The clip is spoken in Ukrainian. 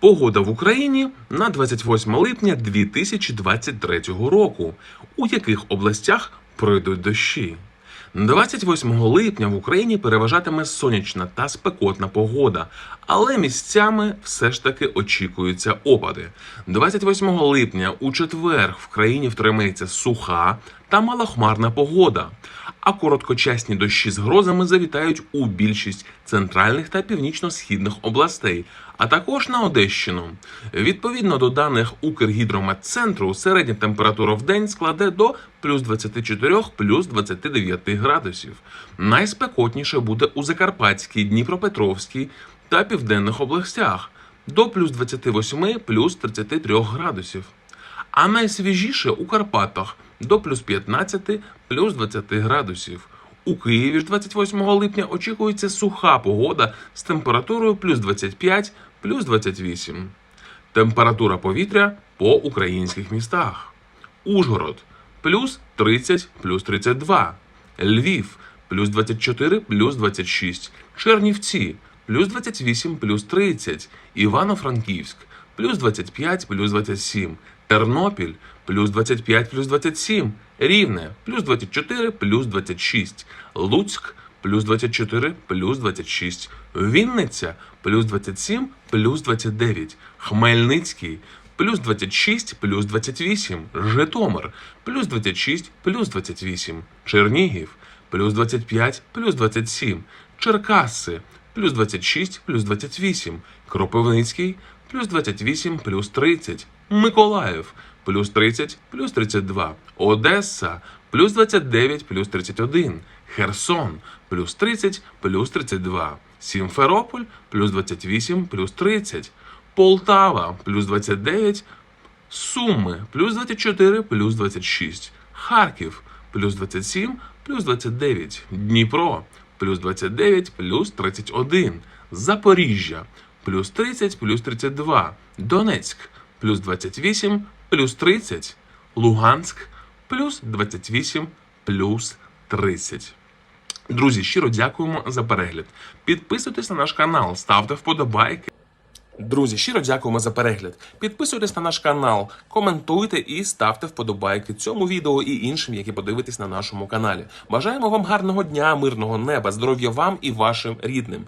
Погода в Україні на 28 липня 2023 року. У яких областях пройдуть дощі? 28 липня в Україні переважатиме сонячна та спекотна погода, але місцями все ж таки очікуються опади. 28 липня у четвер в країні втримається суха та малохмарна погода, а короткочасні дощі з грозами завітають у більшість центральних та північно-східних областей, а також на Одещину. Відповідно до даних Укргідрометцентру, середня температура в день складе до плюс 24 плюс 29 градусів. Найспекотніше буде у Закарпатській, Дніпропетровській та південних областях до плюс 28 плюс 33 градусів. А найсвіжіше у Карпатах до плюс 15 плюс 20 градусів. У Києві ж 28 липня очікується суха погода з температурою плюс 25 плюс 28. Температура повітря по українських містах. Ужгород плюс 30 плюс 32. Львів плюс 24 плюс 26. Чернівці плюс 28 плюс 30. Івано-Франківськ плюс 25 плюс 27. Тернопіль плюс 25 плюс 27. Рівне плюс 24 плюс 26. Луцьк плюс 24 плюс 26. Вінниця плюс 27 плюс 29. Хмельницький плюс 26 плюс 28. Житомир плюс 26 плюс 28. Чернігів плюс 25 плюс 27. Черкаси плюс 26 плюс 28. Кропивницький плюс 28 плюс 30. Миколаїв плюс 30 плюс 32. Одеса плюс 29 плюс 31. Херсон плюс 30 плюс 32. Сімферополь плюс 28 плюс 30. Полтава плюс 29. Суми плюс 24 плюс 26. Харків плюс 27 плюс 29. Дніпро плюс 29 плюс 31. Запоріжжя плюс 30 плюс 32. Донецьк плюс 28 плюс 30. Луганськ плюс 28 плюс 30. Друзі, щиро дякуємо за перегляд. Підписуйтесь на наш канал, ставте вподобайки. Друзі, щиро дякуємо за перегляд. Підписуйтесь на наш канал, коментуйте і ставте вподобайки цьому відео і іншим, які подивитесь на нашому каналі. Бажаємо вам гарного дня, мирного неба, здоров'я вам і вашим рідним.